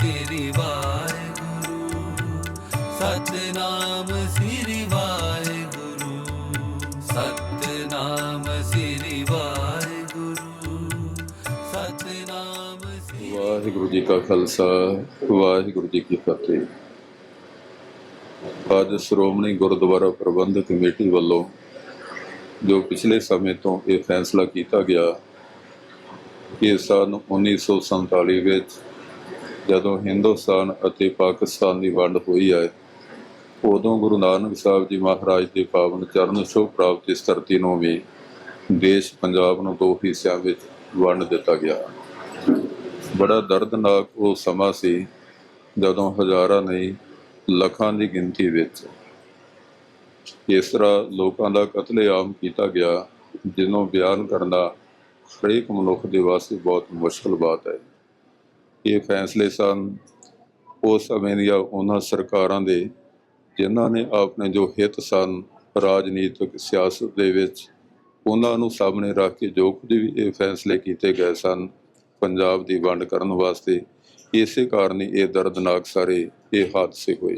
ਸ੍ਰੀ ਵਾਹਿਗੁਰੂ। ਸਤਨਾਮ ਸ੍ਰੀ ਵਾਹਿਗੁਰੂ। ਸਤਨਾਮ ਸ੍ਰੀ ਵਾਹਿਗੁਰੂ। ਸਤਨਾਮ ਸ੍ਰੀ ਵਾਹਿਗੁਰੂ ਜੀ ਕਾ ਖਾਲਸਾ, ਵਾਹਿਗੁਰੂ ਜੀ ਕੀ ਫਤਿਹ। ਅੱਜ ਸ਼੍ਰੋਮਣੀ ਗੁਰਦੁਆਰਾ ਪ੍ਰਬੰਧਕ ਕਮੇਟੀ ਵੱਲੋਂ ਜੋ ਪਿਛਲੇ ਸਮੇਂ ਤੋਂ ਇਹ ਫੈਸਲਾ ਕੀਤਾ ਗਿਆ ਕਿ ਸਨ 1947 ਵਿੱਚ ਜਦੋਂ ਹਿੰਦੁਸਤਾਨ ਅਤੇ ਪਾਕਿਸਤਾਨ ਦੀ ਵੰਡ ਹੋਈ ਹੈ ਉਦੋਂ ਗੁਰੂ ਨਾਨਕ ਸਾਹਿਬ ਜੀ ਮਹਾਰਾਜ ਦੇ ਪਾਵਨ ਚਰਨ ਛੋਹ ਪ੍ਰਾਪਤ ਇਸ ਧਰਤੀ ਨੂੰ ਵੀ ਦੇਸ਼ ਪੰਜਾਬ ਨੂੰ ਦੋ ਹਿੱਸਿਆਂ ਵਿੱਚ ਵੰਡ ਦਿੱਤਾ ਗਿਆ। ਬੜਾ ਦਰਦਨਾਕ ਉਹ ਸਮਾਂ ਸੀ ਜਦੋਂ ਹਜ਼ਾਰਾਂ ਨਹੀਂ, ਲੱਖਾਂ ਦੀ ਗਿਣਤੀ ਵਿੱਚ ਇਸ ਤਰ੍ਹਾਂ ਲੋਕਾਂ ਦਾ ਕਤਲੇਆਮ ਕੀਤਾ ਗਿਆ ਜਿਹਨੂੰ ਬਿਆਨ ਕਰਨਾ ਹਰੇਕ ਮਨੁੱਖ ਦੇ ਵਾਸਤੇ ਬਹੁਤ ਮੁਸ਼ਕਲ ਬਾਤ ਹੈ। ਇਹ ਫੈਸਲੇ ਸਨ, ਉਸ ਸਮੇਂ ਦੀਆਂ ਉਹਨਾਂ ਸਰਕਾਰਾਂ ਦੇ, ਜਿਨ੍ਹਾਂ ਨੇ ਆਪਣੇ ਜੋ ਹਿੱਤ ਸਨ, ਰਾਜਨੀਤਿਕ ਸਿਆਸਤ ਦੇ ਵਿੱਚ, ਉਹਨਾਂ ਨੂੰ ਸਾਹਮਣੇ ਰੱਖ ਕੇ ਜੋ ਕੁਝ ਵੀ ਇਹ ਫੈਸਲੇ ਕੀਤੇ ਗਏ ਸਨ, ਪੰਜਾਬ ਦੀ ਵੰਡ ਕਰਨ ਵਾਸਤੇ, ਇਸੇ ਕਾਰਨ ਹੀ ਇਹ ਦਰਦਨਾਕ ਸਾਰੇ ਇਹ ਹਾਦਸੇ ਹੋਏ।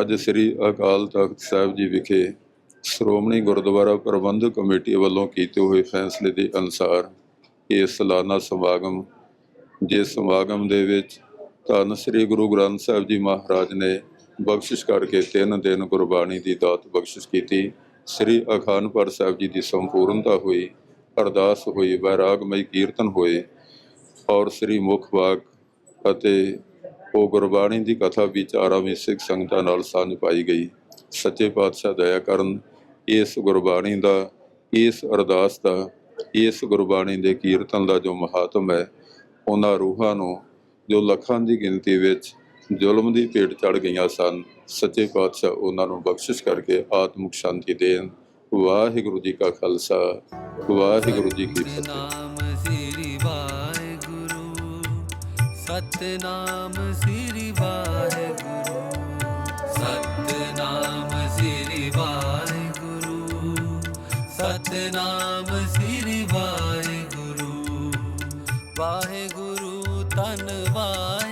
ਅੱਜ ਸ੍ਰੀ ਅਕਾਲ ਤਖਤ ਸਾਹਿਬ ਜੀ ਵਿਖੇ ਸ਼੍ਰੋਮਣੀ ਗੁਰਦੁਆਰਾ ਪ੍ਰਬੰਧਕ ਕਮੇਟੀ ਵੱਲੋਂ ਕੀਤੇ ਹੋਏ ਫੈਸਲੇ ਦੇ ਅਨੁਸਾਰ ਇਹ ਸਾਲਾਨਾ ਸਮਾਗਮ ਜਿਸ ਸਮਾਗਮ ਦੇ ਵਿੱਚ ਧੰਨ ਸ੍ਰੀ ਗੁਰੂ ਗ੍ਰੰਥ ਸਾਹਿਬ ਜੀ ਮਹਾਰਾਜ ਨੇ ਬਖਸ਼ਿਸ਼ ਕਰਕੇ ਤਿੰਨ ਦਿਨ ਗੁਰਬਾਣੀ ਦੀ ਦਾਤ ਬਖਸ਼ਿਸ਼ ਕੀਤੀ। ਸ੍ਰੀ ਅਖਾਨ ਸਾਹਿਬ ਜੀ ਦੀ ਸੰਪੂਰਨਤਾ ਹੋਈ, ਅਰਦਾਸ ਹੋਈ, ਵੈਰਾਗਮਈ ਕੀਰਤਨ ਹੋਏ ਔਰ ਸ੍ਰੀ ਮੁਖ ਵਾਕ ਅਤੇ ਉਹ ਗੁਰਬਾਣੀ ਦੀ ਕਥਾ ਵਿਚਾਰਾਂ ਵਿੱਚ ਸਿੱਖ ਸੰਗਤਾਂ ਨਾਲ ਸਾਂਝ ਪਾਈ ਗਈ। ਸੱਚੇ ਪਾਤਸ਼ਾਹ ਦਇਆ ਕਰਨ, ਇਸ ਗੁਰਬਾਣੀ ਦਾ, ਇਸ ਅਰਦਾਸ ਦਾ, ਇਸ ਗੁਰਬਾਣੀ ਦੇ ਕੀਰਤਨ ਦਾ ਜੋ ਮਹਾਤਮ ਹੈ ਉਹਨਾਂ ਰੂਹਾਂ ਨੂੰ ਜੋ ਲੱਖਾਂ ਦੀ ਗਿਣਤੀ ਵਿੱਚ ਜ਼ੁਲਮ ਦੀ ਭੇਟ ਚੜ ਗਈਆਂ ਸਨ ਸੱਚੇ ਪਾਤਸ਼ਾਹ ਉਹਨਾਂ ਨੂੰ ਬਖਸ਼ਿਸ਼ ਕਰਕੇ ਆਤਮਿਕ ਸ਼ਾਂਤੀ ਦੇਣ। ਵਾਹਿਗੁਰੂ ਜੀ ਕਾ ਖਾਲਸਾ ਵਾਹਿਗੁਰੂ ਜੀ ਕੀ ਫਤਿਹ। ਨਾਮ ਸ੍ਰੀ ਵਾਹਿਗੁਰੂ ਸਤਨਾਮ ਸ੍ਰੀ ਵਾਹਿਗੁਰੂ ਸਤਨਾਮ ਸ੍ਰੀ ਵਾਹਿਗੁਰੂ ਸਤਨਾਮ ਸ੍ਰੀ ਵਾਹਿਗੁਰੂ ਵਾਹਿਗੁਰੂ ਤਨ ਵਾਹਿਗੁਰੂ